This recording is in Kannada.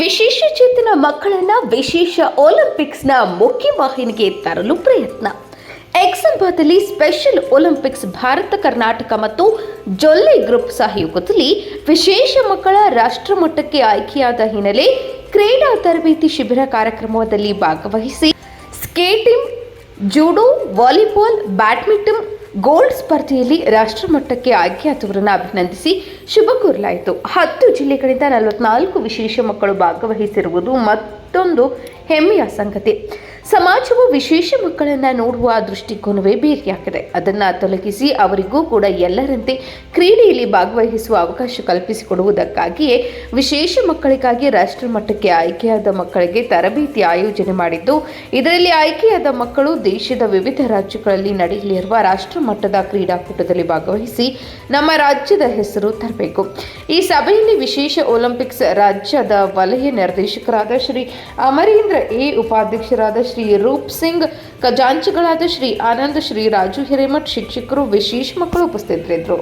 ಗ್ರಾಮೀಣ ಮಕ್ಕಳನ್ನ ವಿಶೇಷ ಒಲಿಂಪಿಕ್ಸ್ನ ಮುಖ್ಯವಾಹಿನಿಗೆ ತರಲು ಪ್ರಯತ್ನ. ಎಕ್ಸಂಬಾದಲ್ಲಿ ಸ್ಪೆಷಲ್ ಒಲಿಂಪಿಕ್ಸ್ ಭಾರತ, ಕರ್ನಾಟಕ ಮತ್ತು ಜೊಲ್ಲೆ ಗ್ರೂಪ್ ಸಹಯೋಗದಲ್ಲಿ ವಿಶೇಷ ಮಕ್ಕಳ ರಾಷ್ಟ್ರಮಟ್ಟಕ್ಕೆ ಆಯ್ಕೆಯಾದ ಹಿನ್ನೆಲೆ ಕ್ರೀಡಾ ತರಬೇತಿ ಶಿಬಿರ ಕಾರ್ಯಕ್ರಮದಲ್ಲಿ ಭಾಗವಹಿಸಿ skating, judo, volleyball, badminton gold ಸ್ಪರ್ಧೆಯಲ್ಲಿ ರಾಷ್ಟ್ರಮಟ್ಟಕ್ಕೆ ಆಯ್ಕೆಯಾದವರನ್ನು ಅಭಿನಂದಿಸಿ ಶುಭ ಕೋರಲಾಯಿತು. ಹತ್ತು ಜಿಲ್ಲೆಗಳಿಂದ ನಲವತ್ನಾಲ್ಕು ವಿಶೇಷ ಮಕ್ಕಳು ಭಾಗವಹಿಸಿರುವುದು ಮತ್ತೊಂದು ಹೆಮ್ಮೆಯ ಸಂಗತಿ. ಸಮಾಜವು ವಿಶೇಷ ಮಕ್ಕಳನ್ನು ನೋಡುವ ದೃಷ್ಟಿಕೋನವೇ ಬೇರೆಯಾಗಿದೆ. ಅದನ್ನು ತೊಲಗಿಸಿ ಅವರಿಗೂ ಕೂಡ ಎಲ್ಲರಂತೆ ಕ್ರೀಡೆಯಲ್ಲಿ ಭಾಗವಹಿಸುವ ಅವಕಾಶ ಕಲ್ಪಿಸಿಕೊಡುವುದಕ್ಕಾಗಿಯೇ ವಿಶೇಷ ಮಕ್ಕಳಿಗಾಗಿ ರಾಷ್ಟ್ರ ಮಟ್ಟಕ್ಕೆ ಆಯ್ಕೆಯಾದ ಮಕ್ಕಳಿಗೆ ತರಬೇತಿ ಆಯೋಜನೆ ಮಾಡಿದ್ದು, ಇದರಲ್ಲಿ ಆಯ್ಕೆಯಾದ ಮಕ್ಕಳು ದೇಶದ ವಿವಿಧ ರಾಜ್ಯಗಳಲ್ಲಿ ನಡೆಯಲಿರುವ ರಾಷ್ಟ್ರ ಮಟ್ಟದ ಕ್ರೀಡಾಕೂಟದಲ್ಲಿ ಭಾಗವಹಿಸಿ ನಮ್ಮ ರಾಜ್ಯದ ಹೆಸರು ತರಬೇಕು. ಈ ಸಭೆಯಲ್ಲಿ ವಿಶೇಷ ಒಲಿಂಪಿಕ್ಸ್ ರಾಜ್ಯದ ವಲಯ ನಿರ್ದೇಶಕರಾದ ಶ್ರೀ ಅಮರೇಂದ್ರ ಎ. ಉಪಾಧ್ಯಕ್ಷರಾದ ಶ್ರೀ ರೂಪ್ ಸಿಂಗ್ ಖಜಾಂಚಿಗಳಾದ ಶ್ರೀ ಆನಂದ್ ಶ್ರೀ ರಾಜು ಹಿರೇಮಠ್ ಶಿಕ್ಷಕರು ವಿಶೇಷ ಮಕ್ಕಳು ಉಪಸ್ಥಿತರಿದ್ದರು.